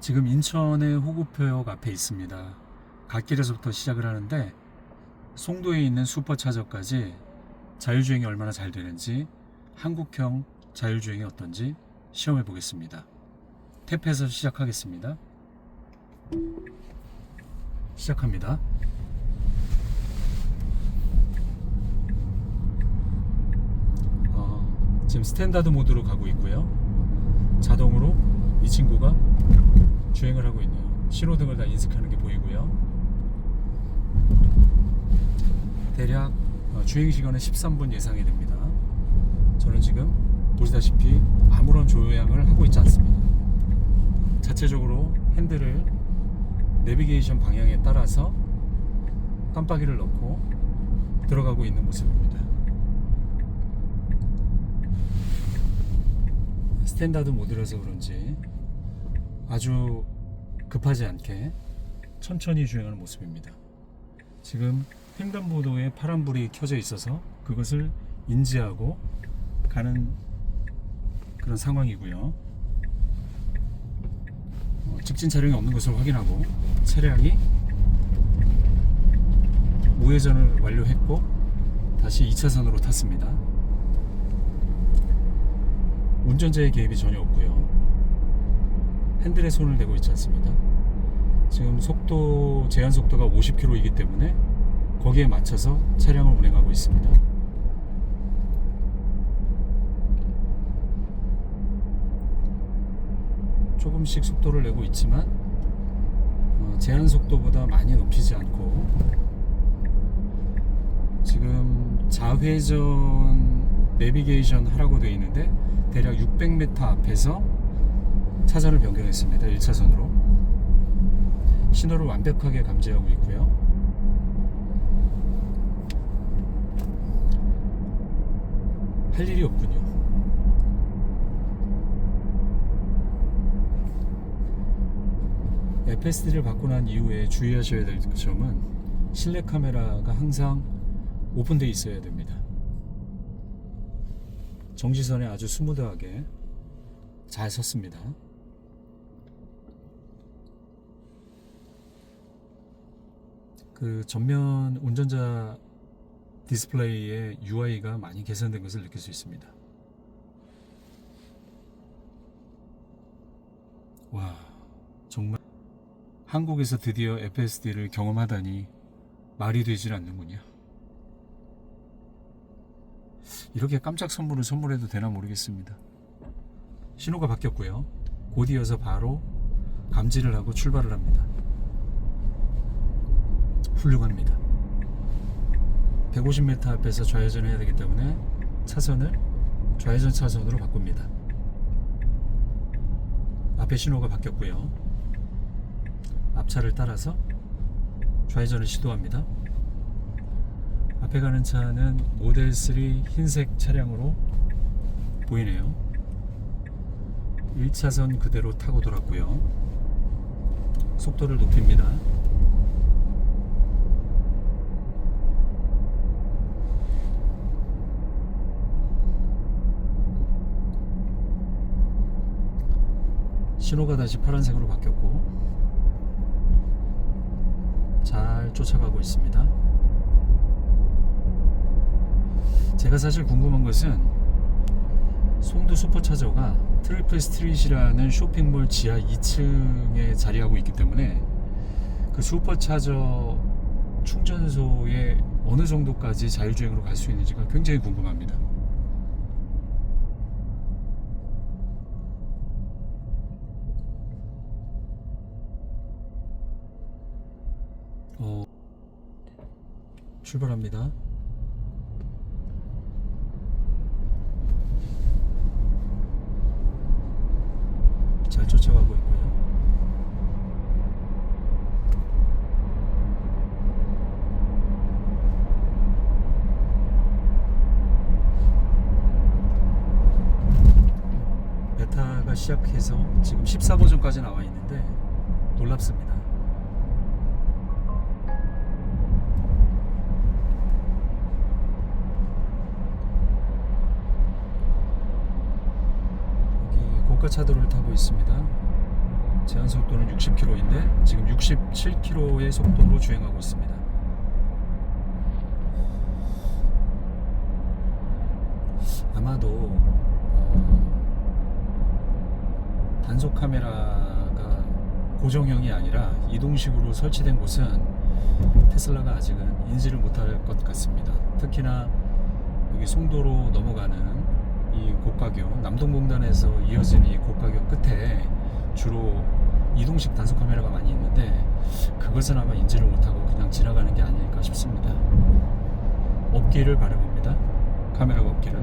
지금 인천의 호구표역 앞에 있습니다. 갓길에서부터 시작을 하는데 송도에 있는 슈퍼차저까지 자율주행이 얼마나 잘 되는지 한국형 자율주행이 어떤지 시험해 보겠습니다. 탭에서 시작하겠습니다. 시작합니다. 어, 지금 스탠다드 모드로 가고 있고요. 자동으로 이 친구가 주행을 하고 있네요. 신호등을 다 인식하는 게 보이고요. 대략 어, 주행 시간은 13분 예상이 됩니다. 저는 지금 보시다시피 아무런 조향을 하고 있지 않습니다. 자체적으로 핸들을 내비게이션 방향에 따라서 깜빡이를 넣고 들어가고 있는 모습입니다. 스탠다드 모드라서 그런지 아주 급하지 않게 천천히 주행하는 모습입니다. 지금 횡단보도에 파란불이 켜져 있어서 그것을 인지하고 가는 그런 상황이고요. 어, 직진 차량이 없는 것을 확인하고 차량이 우회전을 완료했고 다시 2차선으로 탔습니다. 운전자의 개입이 전혀 없고요. 핸들에 손을 대고 있지 않습니다. 지금 속도 제한 속도가 50km이기 때문에 거기에 맞춰서 차량을 운행하고 있습니다. 조금씩 속도를 내고 있지만 어, 제한 속도보다 많이 높이지 않고 지금 좌회전 내비게이션 하라고 되어 있는데 대략 600m 앞에서 차선을 변경했습니다. 1차선으로 신호를 완벽하게 감지하고 있고요. 할 일이 없군요. FSD를 받고 난 이후에 주의하셔야 될 점은 실내 카메라가 항상 오픈되어 있어야 됩니다. 정지선에 아주 스무드하게 잘 섰습니다. 그 전면 운전자 디스플레이의 UI가 많이 개선된 것을 느낄 수 있습니다. 와, 정말 한국에서 드디어 FSD를 경험하다니 말이 되질 않는군요. 이렇게 깜짝 선물을 선물해도 되나 모르겠습니다. 신호가 바뀌었고요. 곧 이어서 바로 감지를 하고 출발을 합니다. 훌륭합니다. 150m 앞에서 좌회전해야 되기 때문에 차선을 좌회전 차선으로 바꿉니다. 앞에 신호가 바뀌었고요. 앞차를 따라서 좌회전을 시도합니다. 앞에 가는 차는 모델 3 흰색 차량으로 보이네요. 1차선 그대로 타고 돌았고요. 속도를 높입니다. 신호가 다시 파란색으로 바뀌었고 잘 쫓아가고 있습니다. 제가 사실 궁금한 것은 송도 슈퍼차저가 트리플 스트릿이라는 쇼핑몰 지하 2층에 자리하고 있기 때문에 그 슈퍼차저 충전소에 어느 정도까지 자율주행으로 갈 수 있는지가 굉장히 궁금합니다. 어, 출발합니다. 잘 쫓아가고 있고요. 베타가 시작해서 지금 14버전까지 나와 있는데 놀랍습니다. 여기 고가 차도를 타고 있습니다. 제한 속도는 60km인데 지금 67km의 속도로 주행하고 있습니다. 아마도 어, 단속 카메라가 고정형이 아니라 이동식으로 설치된 곳은 테슬라가 아직은 인지를 못할 것 같습니다. 특히나 여기 송도로 넘어가는 이 고가격 남동공단에서 이어진 이 고가격 끝에 주로 이동식 단속 카메라가 많이 있는데 그것은 아마 인지를 못하고 그냥 지나가는 게 아닐까 싶습니다. 없기를 바라봅니다. 카메라가 없기를.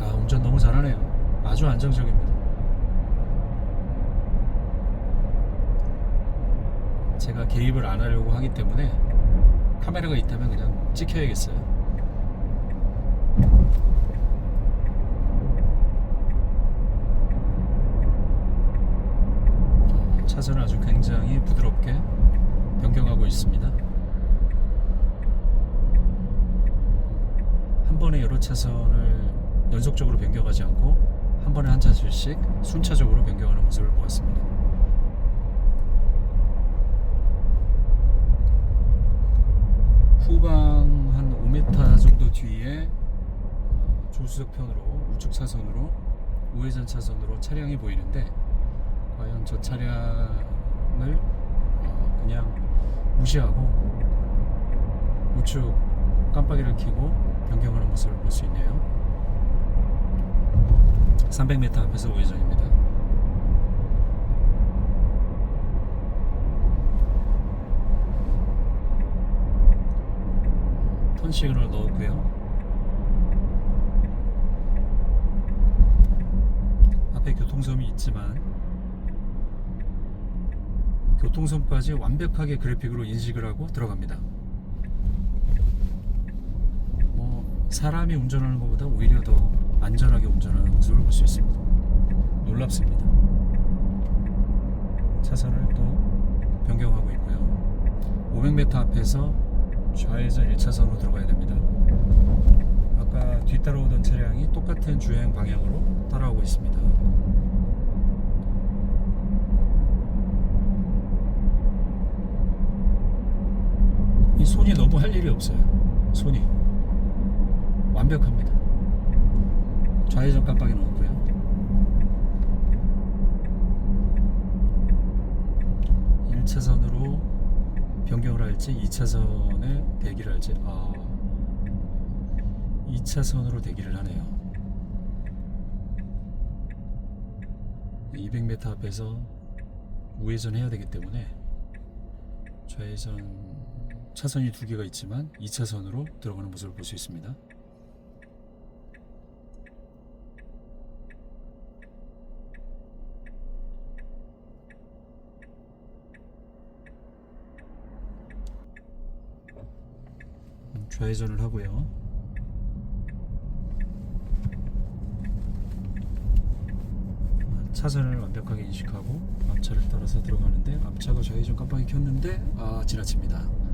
아 운전 너무 잘하네요. 아주 안정적입니다. 제가 개입을 안 하려고 하기 때문에 카메라가 있다면 그냥 찍혀야겠어요. 어, 차선을 아주 굉장히 부드럽게 변경하고 있습니다. 한 번에 여러 차선을 연속적으로 변경하지 않고 한 번에 한 차선씩 순차적으로 변경하는 모습을 보았습니다. 후방 한 5m 정도 뒤에 어, 조수석 편으로 우측 차선으로 우회전 차선으로 차량이 보이는데 과연 저 차량을 어, 그냥 무시하고 우측 깜빡이를 켜고 변경하는 모습을 볼 수 있네요. 300m 앞에서 우회전입니다. 턴 시그널 넣었고요. 앞에 교통섬이 있지만 교통섬까지 완벽하게 그래픽으로 인식을 하고 들어갑니다. 뭐 사람이 운전하는 것보다 오히려 더 안전하게 운전하는 모습을 볼 수 있습니다. 놀랍습니다. 차선을 또 변경하고 있고요. 500m 앞에서 좌회전 1차선으로 들어가야 됩니다. 아까 뒤따라오던 차량이 똑같은 주행 방향으로 따라오고 있습니다. 손이 너무 할 일이 없어요. 손이 완벽합니다. 좌회전 깜빡이 넣었고요. 일차선으로 변경을 할지 2차선에 대기를 할지 아 2차선으로 대기를 하네요 200m 앞에서 우회전 해야 되기 때문에 좌회전 차선이 두 개가 있지만 2차선으로 들어가는 모습을 볼 수 있습니다 음, 좌회전을 하고요. 차선을 완벽하게 인식하고 앞차를 따라서 들어가는데 앞차가 좌회전 깜빡이 켰는데 아 지나칩니다.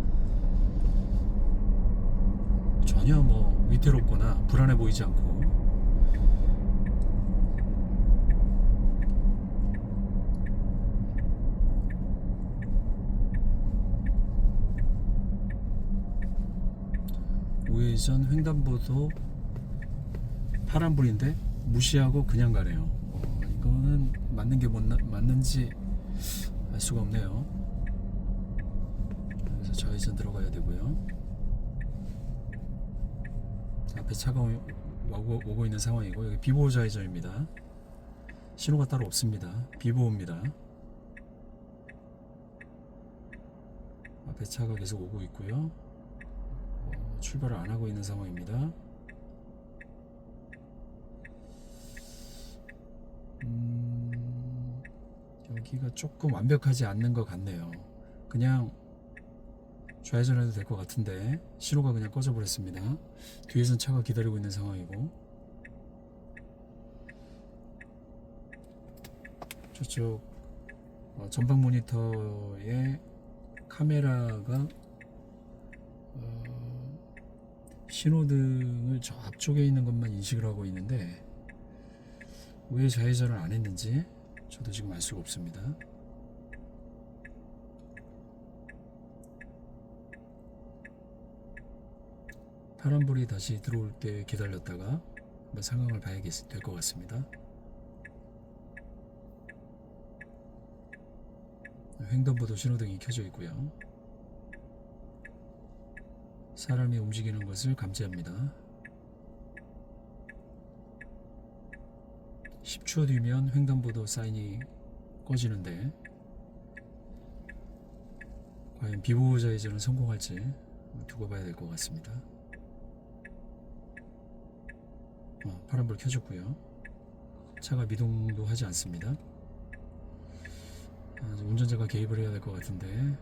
전혀 뭐 위태롭거나 불안해 보이지 않고 우회전 횡단보도 파란불인데 무시하고 그냥 가네요. 어, 이거는 맞는 게 맞나, 맞는지 알 수가 없네요. 그래서 좌회전 들어가야 되고요. 앞에 차가 오- 오고, 오고 있는 상황이고 여기 비보호 좌회전입니다. 신호가 따로 없습니다. 비보호입니다. 앞에 차가 계속 오고 있고요. 어, 출발을 안 하고 있는 상황입니다. 음, 여기가 조금 완벽하지 않는 것 같네요. 그냥 좌회전해도 될 것 같은데 신호가 그냥 꺼져 버렸습니다. 뒤에선 차가 기다리고 있는 상황이고 저쪽 어, 전방 모니터에 카메라가 어, 신호등을 저 앞쪽에 있는 것만 인식을 하고 있는데 왜 좌회전을 안 했는지 저도 지금 알 수가 없습니다. 파란불이 다시 들어올 때 기다렸다가 한번 상황을 봐야 될것 같습니다. 횡단보도 신호등이 켜져 있고요. 사람이 움직이는 것을 감지합니다. 10초 뒤면 횡단보도 사인이 꺼지는데 과연 비보호 좌회전은 성공할지 두고 봐야 될 것 같습니다. 어, 파란불 켜졌고요. 차가 미동도 하지 않습니다. 아, 운전자가 개입을 해야 될 것 같은데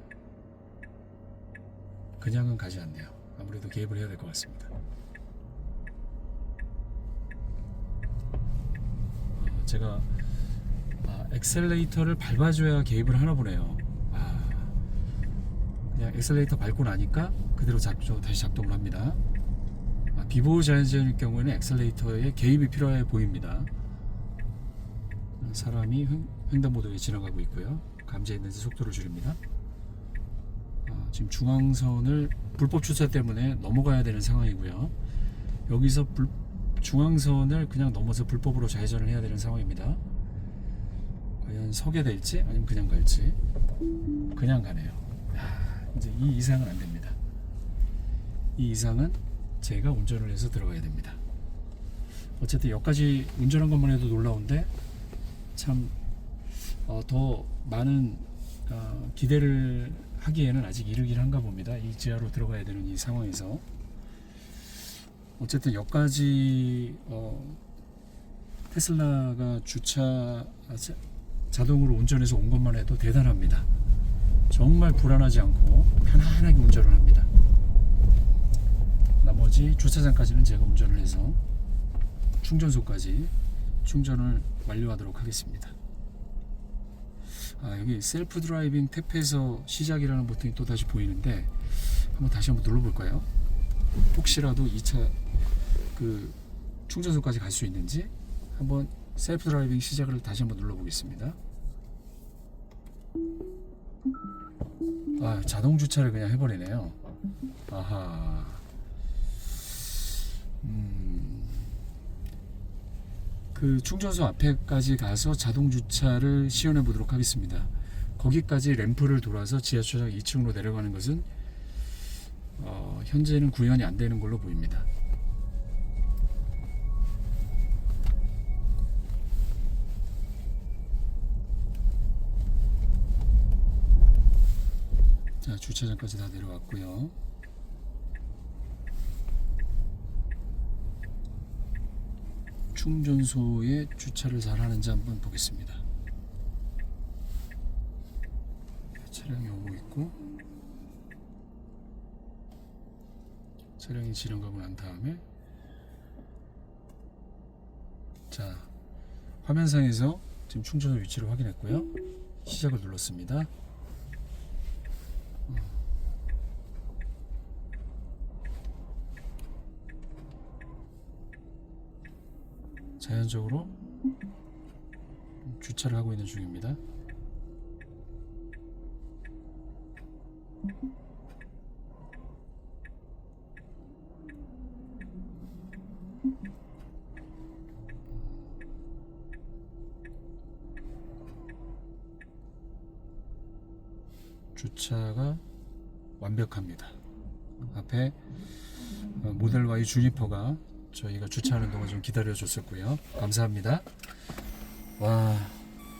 그냥은 가지 않네요. 아무래도 개입을 해야 될 것 같습니다. 아, 제가 아, 엑셀레이터를 밟아줘야 개입을 하나 보네요. 아, 그냥 엑셀레이터 밟고 나니까 그대로 작동, 다시 작동을 합니다. 아, 비보호 좌회전일 경우에는 엑셀레이터에 개입이 필요해 보입니다. 사람이 횡, 횡단보도에 지나가고 있고요. 감지했는지 속도를 줄입니다. 아, 지금 중앙선을 불법 주차 때문에 넘어가야 되는 상황이고요. 여기서 불, 중앙선을 그냥 넘어서 불법으로 좌회전을 해야 되는 상황입니다. 과연 서게 될지 아니면 그냥 갈지 그냥 가네요. 아, 이제 이 이상은 안 됩니다. 이 이상은 제가 운전을 해서 들어가야 됩니다. 어쨌든 여기까지 운전한 것만 해도 놀라운데 참 어, 더 많은 어, 기대를 하기에는 아직 이르긴 한가 봅니다. 이 지하로 들어가야 되는 이 상황에서 어쨌든 여기까지 어, 테슬라가 주차 아, 자, 자동으로 운전해서 온 것만 해도 대단합니다. 정말 불안하지 않고 편안하게 운전을 합니다. 나머지 주차장까지는 제가 운전을 해서 충전소까지 충전을 완료하도록 하겠습니다. 아, 여기 셀프 드라이빙 탭에서 시작이라는 버튼이 또 다시 보이는데 한번 다시 한번 눌러볼까요? 혹시라도 2차 그 충전소까지 갈 수 있는지 한번 셀프 드라이빙 시작을 다시 한번 눌러보겠습니다. 아, 자동 주차를 그냥 해버리네요. 아하. 음. 그 충전소 앞에까지 가서 자동 주차를 시연해 보도록 하겠습니다. 거기까지 램프를 돌아서 지하철장 2층으로 내려가는 것은 어, 현재는 구현이 안 되는 걸로 보입니다. 자 주차장까지 다 내려왔고요. 충전소에 주차를 잘 하는지 한번 보겠습니다. 차량이 오고 있고 차량이 지나가고 난 다음에 자 화면상에서 지금 충전소 위치를 확인했고요. 시작을 눌렀습니다. 자연적으로 주차를 하고 있는 중입니다. 주차가 완벽합니다. 앞에 어, 모델 Y 주니퍼가 저희가 주차하는 동안 좀 기다려 줬었고요. 감사합니다. 와,